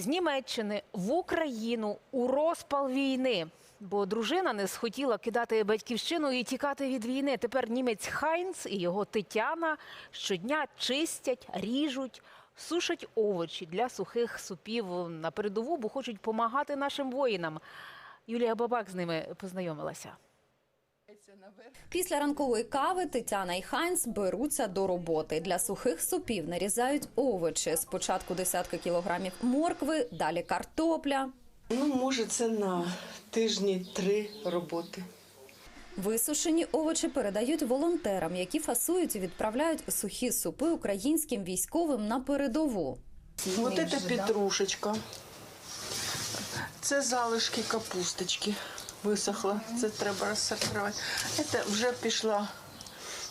з Німеччини в Україну у розпал війни. Бо дружина не схотіла кидати батьківщину і тікати від війни. Тепер німець Хайнц і його Тетяна щодня чистять, ріжуть, сушать овочі для сухих супів на передову, бо хочуть допомагати нашим воїнам. Юлія Бабак з ними познайомилася. Після ранкової кави Тетяна і Хайнц беруться до роботи. Для сухих супів нарізають овочі. Спочатку десятки кілограмів моркви, далі картопля. Ну, може, це на тижні три роботи. Висушені овочі передають волонтерам, які фасують і відправляють сухі супи українським військовим на передову. Ось це петрушечка. Це залишки капусточки. Висохла. Це треба розсортувати. Це вже пішла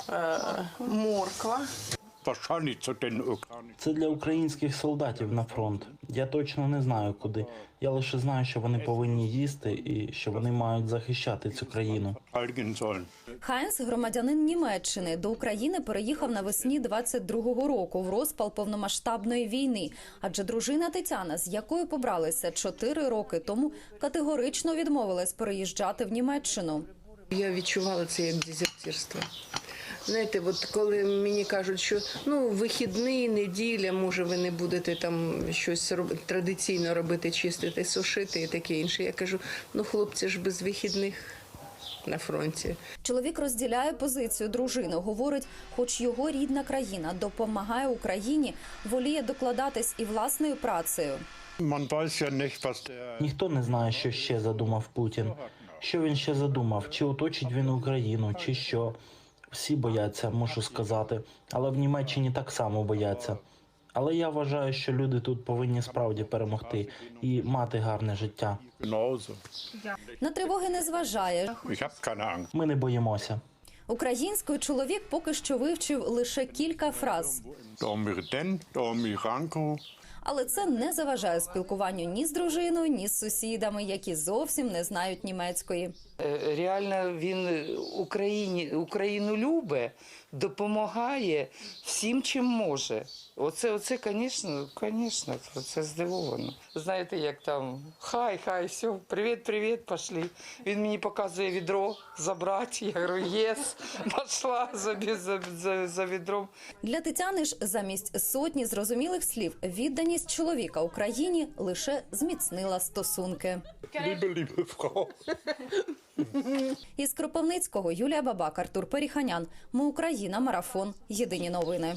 е, морква. Це для українських солдатів на фронт. Я точно не знаю куди. Я лише знаю, що вони повинні їсти і що вони мають захищати цю країну. Хайнц, громадянин Німеччини, до України переїхав навесні 22-го року в розпал повномасштабної війни. Адже дружина Тетяна, з якою побралися 4 роки тому, категорично відмовилась переїжджати в Німеччину. Я відчувала це як дезертирство. Знаєте, от коли мені кажуть, що ну вихідний, неділя, може, ви не будете там щось роб- традиційно робити, чистити, сушити і таке інше. Я кажу, ну хлопці ж без вихідних на фронті. Чоловік розділяє позицію дружини. Говорить, хоч його рідна країна допомагає Україні, воліє докладатись і власною працею. Ніхто не знає, що ще задумав Путін. Що він ще задумав? Чи оточить він Україну, чи що? Всі бояться, мушу сказати. Але в Німеччині так само бояться. Але я вважаю, що люди тут повинні справді перемогти і мати гарне життя. На тривоги не зважає. Ми не боїмося. Українською чоловік поки що вивчив лише кілька фраз. Але це не заважає спілкуванню ні з дружиною, ні з сусідами, які зовсім не знають німецької. Е, Реально він Україні, Україну любить, допомагає всім, чим може. Оце, оце, звісно, звісно, це здивовано. Знаєте, як там хай, хай, все, привіт, привіт, пішли. Він мені показує відро забрати. Я говорю, єс, пішла за, за, за, за відром. Для Тетяни ж замість сотні зрозумілих слів відданість чоловіка Україні лише зміцнила стосунки. Із Кропивницького Юлія Бабак, Артур Періханян. Ми Україна. Марафон. Єдині новини.